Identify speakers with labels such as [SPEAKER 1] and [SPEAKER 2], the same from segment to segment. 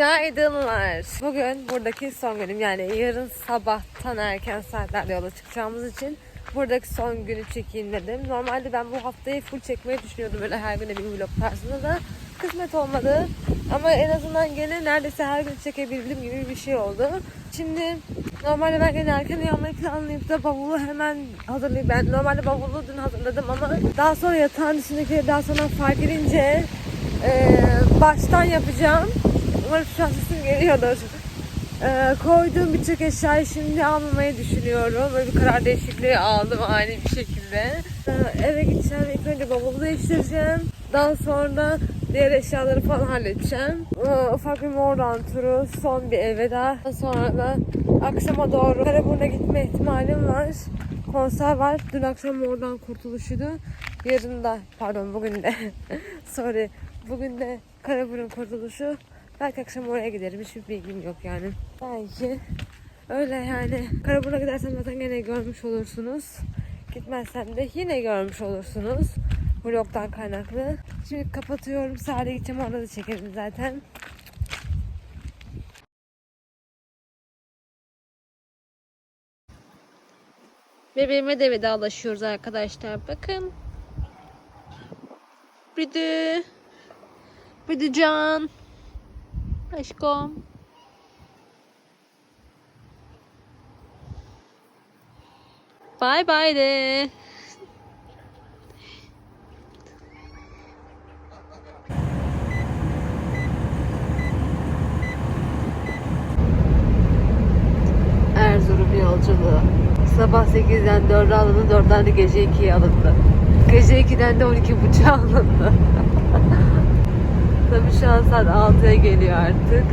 [SPEAKER 1] Günaydınlar. Bugün buradaki son günüm yani yarın sabahtan erken saatlerde yola çıkacağımız için buradaki son günü çekeyim dedim. Normalde ben bu haftayı full çekmeyi düşünüyordum böyle her güne bir vlog tarzında da kısmet olmadı. Ama en azından gene neredeyse her gün çekebildiğim gibi bir şey oldu. Şimdi normalde ben gene erken uyanmayı planlayıp da bavulu hemen hazırlayıp ben normalde bavulu dün hazırladım ama daha sonra yatağın içindekileri daha sonra fark edince e, baştan yapacağım. Umarım şu an sesim geliyordur. Ee, koyduğum birçok eşyayı şimdi almamayı düşünüyorum. Böyle bir karar değişikliği aldım ani bir şekilde. Ee, eve gideceğim. İlk önce bavulu değiştireceğim. Daha sonra diğer eşyaları falan halledeceğim. Ee, ufak bir Mordan turu. Son bir eve daha. Sonra da akşama doğru Karaburun'a gitme ihtimalim var. Konser var. Dün akşam oradan kurtuluşuydu. Yarın da pardon bugün de sorry. Bugün de Karaburun kurtuluşu. Belki akşam oraya giderim. Hiçbir bilgim yok yani. Belki. Öyle yani. Karaburun'a gidersem zaten gene görmüş olursunuz. Gitmezsem de yine görmüş olursunuz. Vlogdan kaynaklı. Şimdi kapatıyorum. Sahile gideceğim. Orada da çekerim zaten. Bebeğime de vedalaşıyoruz arkadaşlar. Bakın. Büdü. Büdü can. Aşkım. Bye bye de. Erzurum yolculuğu. Sabah 8'den 4'e alındı, 4'ten de gece 2'ye alındı. Gece 2'den de 12.30'a alındı. Tabii şu an saat 6'ya geliyor artık.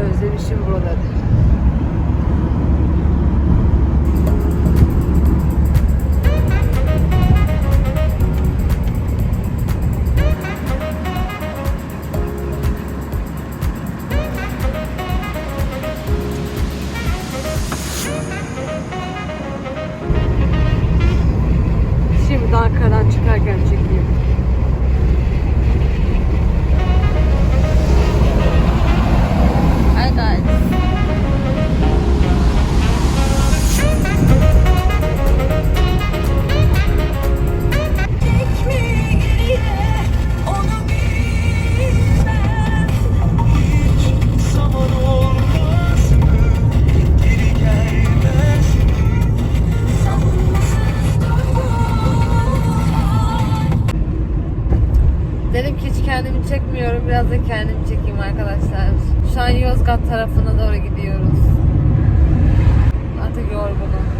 [SPEAKER 1] Özlemişim buraları. Dedim ki hiç kendimi çekmiyorum. Biraz da kendimi çekeyim arkadaşlar. Şu an Yozgat tarafına doğru gidiyoruz. Artık yorgunum.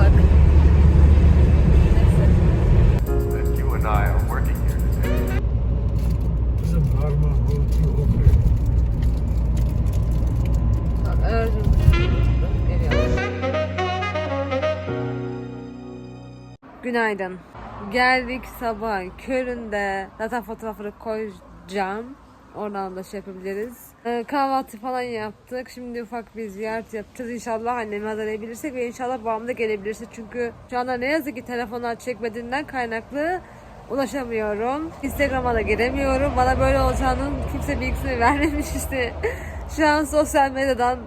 [SPEAKER 1] Bak. Günaydın. Geldik sabah köründe. Zaten fotoğrafları koyacağım. Oradan da şey yapabiliriz. Ee, kahvaltı falan yaptık. Şimdi ufak bir ziyaret yapacağız. İnşallah annemi hazırlayabilirsek ve inşallah babam da gelebilirse. Çünkü şu anda ne yazık ki telefonlar çekmediğinden kaynaklı ulaşamıyorum. Instagram'a da giremiyorum. Bana böyle olacağının kimse bilgisini vermemiş işte. Şu an sosyal medyadan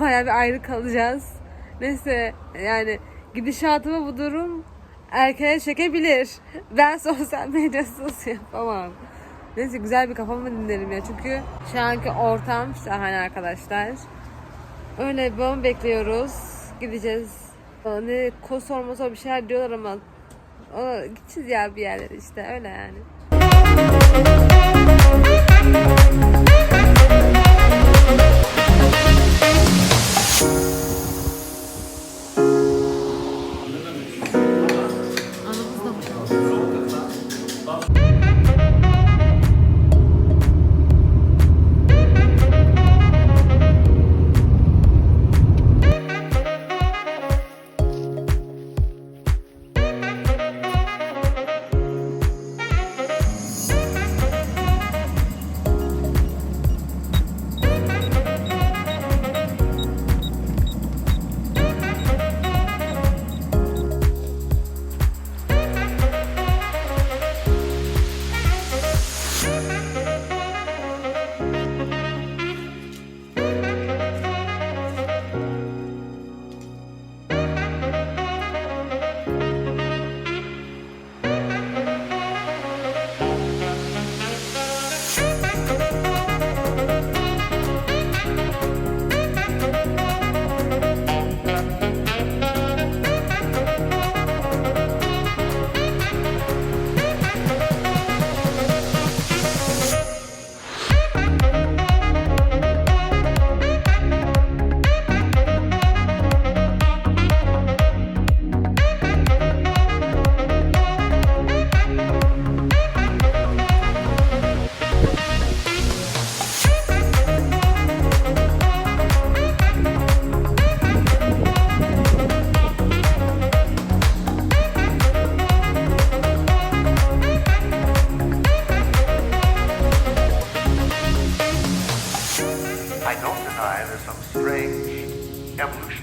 [SPEAKER 1] bayağı bir ayrı kalacağız. Neyse yani gidişatımı bu durum erkeğe çekebilir. Ben sosyal medyasız yapamam. Neyse güzel bir kafamı dinlerim ya. Çünkü şu anki ortam şahane arkadaşlar. Öyle babamı bekliyoruz. Gideceğiz. Aa, Ne kosor mosor bir şeyler diyorlar ama Aa, gideceğiz ya bir yerlere işte öyle yani.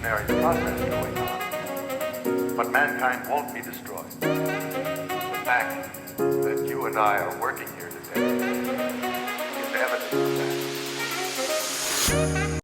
[SPEAKER 2] Evolutionary going on. But mankind won't be destroyed. The fact that you and I are working here today is evidence